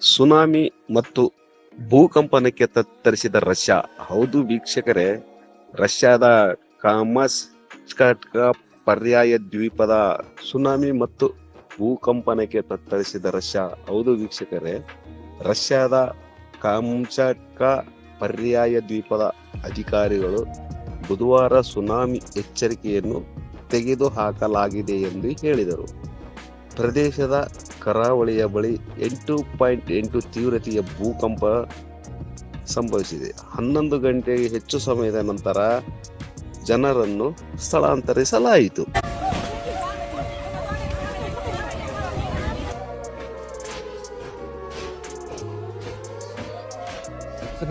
Tsunami ಮತ್ತು ಭೂಕಂಪನಕ್ಕೆ ತತ್ತರಿಸಿದ Russia. ಹೌದು ವೀಕ್ಷಕರೇ, ರಷ್ಯಾದ ಕಾಮಸ್ಕಟ್ಕ ಪರ್ಯಾಯ ದ್ವೀಪದ ಸುನಾಮಿ ಮತ್ತು ಭೂಕಂಪನಕ್ಕೆ ತತ್ತರಿಸಿದ ರಷ್ಯಾ. ಹೌದು ವೀಕ್ಷಕರೇ, ರಷ್ಯಾದ ಕಾಮ್ಚಕ ಪರ್ಯಾಯ ದ್ವೀಪದ ಅಧಿಕಾರಿಗಳು ಬುಧವಾರ ಸುನಾಮಿ ಎಚ್ಚರಿಕೆಯನ್ನು ತೆಗೆದುಹಾಕಲಾಗಿದೆ ಎಂದು ಹೇಳಿದರು. ಪ್ರದೇಶದ ಕರಾವಳಿಯ ಬಳಿ ಎಂಟು ಪಾಯಿಂಟ್ ಎಂಟು ತೀವ್ರತೆಯ ಭೂಕಂಪ ಸಂಭವಿಸಿದೆ. ಹನ್ನೊಂದು ಗಂಟೆಗೆ ಹೆಚ್ಚು ಸಮಯದ ನಂತರ ಜನರನ್ನು ಸ್ಥಳಾಂತರಿಸಲಾಯಿತು. 这